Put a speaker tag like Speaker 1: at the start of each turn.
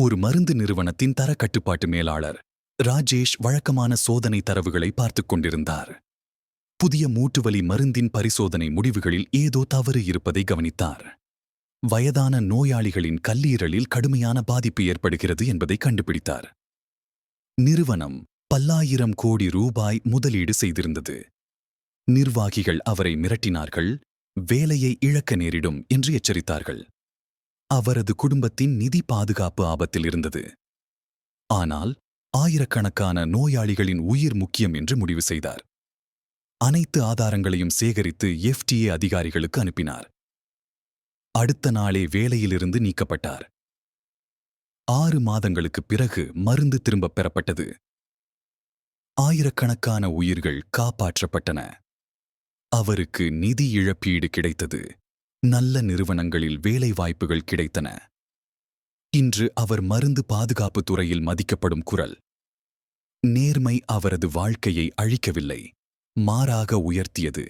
Speaker 1: ஒரு மருந்து நிறுவனத்தின் தர கட்டுப்பாட்டு மேலாளர் ராஜேஷ் வழக்கமான சோதனை தரவுகளை பார்த்துக் கொண்டிருந்தார். புதிய மூட்டுவலி மருந்தின் பரிசோதனை முடிவுகளில் ஏதோ தவறு இருப்பதை கவனித்தார். வயதான நோயாளிகளின் கல்லீரலில் கடுமையான பாதிப்பு ஏற்படுகிறது என்பதை கண்டுபிடித்தார். நிறுவனம் பல்லாயிரம் கோடி ரூபாய் முதலீடு செய்திருந்தது. நிர்வாகிகள் அவரை மிரட்டினார்கள் வேலையை இழக்க நேரிடும் என்று எச்சரித்தார்கள். அவரது குடும்பத்தின் நிதி பாதுகாப்பு ஆபத்தில் இருந்தது. ஆனால் ஆயிரக்கணக்கான நோயாளிகளின் உயிர் முக்கியம் என்று முடிவு செய்தார். அனைத்து ஆதாரங்களையும் சேகரித்து எஃப்டிஏ அதிகாரிகளுக்கு அனுப்பினார். அடுத்த நாளே வேலையிலிருந்து நீக்கப்பட்டார். ஆறு மாதங்களுக்குப் பிறகு மருந்து திரும்பப் பெறப்பட்டது. ஆயிரக்கணக்கான உயிர்கள் காப்பாற்றப்பட்டன. அவருக்கு நிதி இழப்பீடு கிடைத்தது. நல்ல நிறுவனங்களில் வேலை வாய்ப்புகள் கிடைத்தன. இன்று அவர் மருந்து பாதுகாப்பு துறையில் மதிக்கப்படும் குரல். நேர்மை அவரது வாழ்க்கையை அழிக்கவில்லை மாறாக உயர்த்தியது.